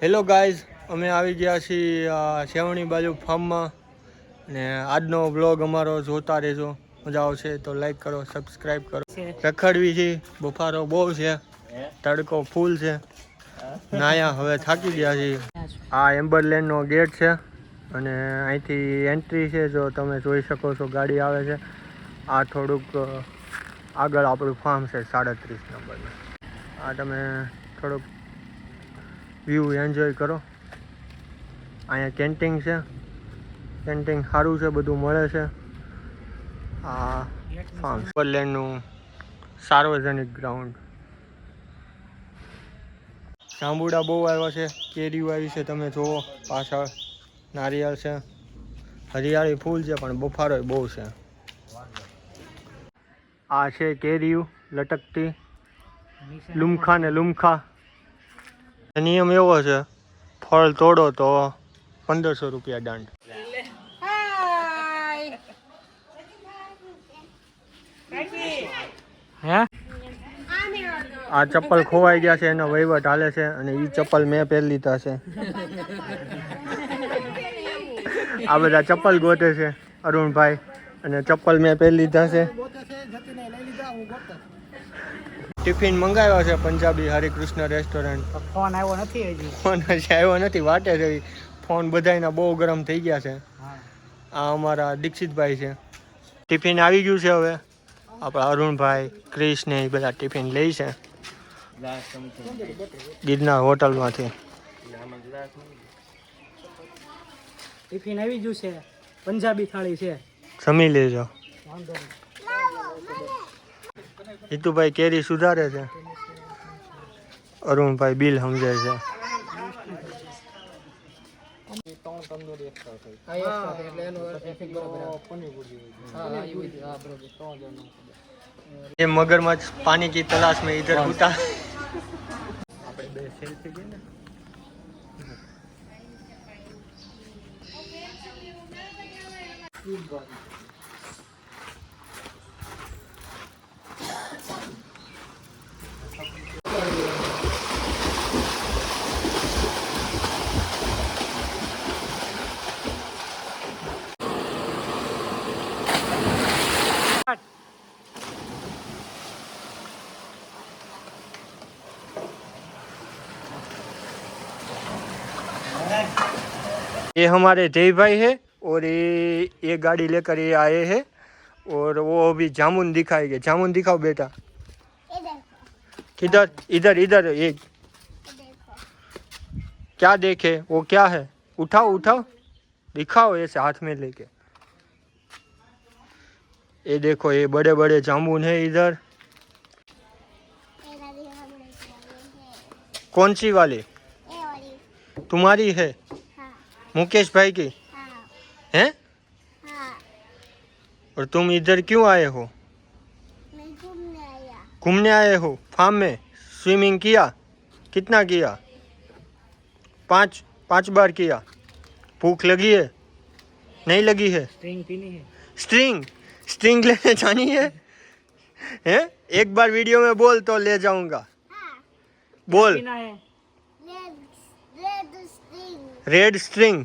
Hello guys અમે આવી ગયા છીએ આ સેવણી બાજુ ફાર્મમાં. ને આજનો બ્લોગ અમારો જોતા રહેજો. મજા આવશે તો લાઈક કરો સબસ્ક્રાઈબ કરો. રખડવી છે બફારો બહુ છે. તડકો ફૂલ છે. નાયા હવે થાકી ગયા છીએ. આ એમ્બરલેન્ડનો ગેટ છે અને અહીંથી એન્ટ્રી છે જો તમે જોઈ શકો છો ગાડી આવે છે. આ થોડુંક આગળ આપણું ફાર્મ છે સાડત્રીસ નંબરનું. આ તમે થોડુંક વ્યૂ એન્જોય કરો. અહીંયા કેન્ટીન છે. કેન્ટીન સારું છે, બધું મળે છે. આ ફાર્મ સ્કોટલેન્ડનું સાર્વજનિક ગ્રાઉન્ડ જાંબુડા બહુ આવ્યા છે, કેરીઓ આવી છે, તમે જુઓ, પાછળ નારિયેળ છે. હરિયાળી ફૂલ છે, પણ બફારો બહુ છે. આ છે કેરીઓ, લટકતી. લુમખા ને લુમખા. નિયમ એવો છે ફળ તોડો તો પંદરસો રૂપિયા દંડ. હે? આ ચપ્પલ ખોવાઈ ગયા છે એનો વહીવટ હાલે છે અને એ ચપ્પલ મેં પહેરી લીધા છે. આ બધા ચપ્પલ ગોતે છે અરુણભાઈ. અને ચપ્પલ મેં પહેરી લીધા છે. ટિફિન મંગાવ્યો છે પંજાબી હરિકૃષ્ણ રેસ્ટોરન્ટ. ફોન આવ્યો નથી હજી. ફોન હજી આવ્યો નથી વાટે છે ફોન બધાયના બહુ ગરમ થઈ ગયા છે. આ અમારા દીક્ષિતભાઈ છે. ટિફિન આવી ગયું છે હવે. આપણા અરુણભાઈ ક્રિશ ને એ બધા ટિફિન લે છે. ગિરનાર હોટલમાંથી. ટિફિન આવી ગયું છે. પંજાબી થાળી છે. જમી લેજો વાંધો નહીં હિતુભાઈ કેરી સુધારે છે અરુણભાઈ બિલ સમજે છે ये मगरमच्छ पानी की तलाश में इधर उता ये हमारे जय भाई है। और ये ये गाड़ी लेकर ये आए हैं और वो अभी जामुन दिखाएँगे। जामुन दिखाओ बेटा। किधर? इधर इधर ये। क्या देखे? वो क्या है? उठाओ उठाओ। दिखाओ ऐसे हाथ में लेके। ये देखो ये बड़े बड़े जामुन है इधर। कौन सी वाली? तुम्हारी है। मुकेश भाई की? हैं? हाँ। और तुम इधर क्यों आए हो? घूमने आए हो? फार्म में? स्विमिंग किया? कितना किया? पाँच पाँच बार किया। भूख लगी है? नहीं लगी है? स्ट्रिंग पीनी है। स्ट्रिंग? स्ट्रिंग लेने जानी है? हैं? एक बार वीडियो में बोल तो ले जाऊँगा। हाँ। बोल। Red, red string red string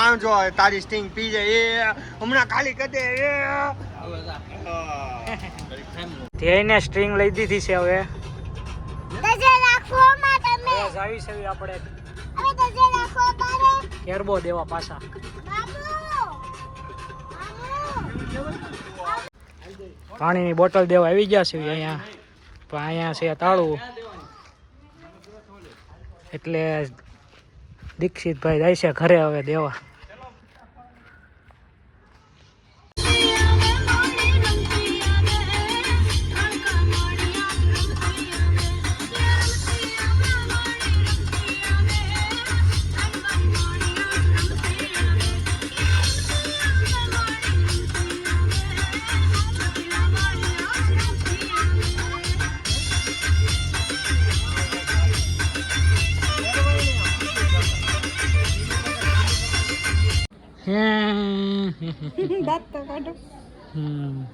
આમ જો તારી સ્ટિંગ પી જાય. એ હમણાં ખાલી કરી દે એ. ધ્યેયને સ્ટ્રિંગ લઈ દીધી છે હવે. દસે રાખો માં તમે. હવે જાવી છે આપણે. કેરબો દેવા પાછા. પાણીની બોટલ દેવા આવી ગયા છે અહીંયા. પણ અહીંયા છે તાળું. એટલે દીક્ષિતભાઈ જાય છે ઘરે હવે દેવા. દાંત તો કાઢો હમ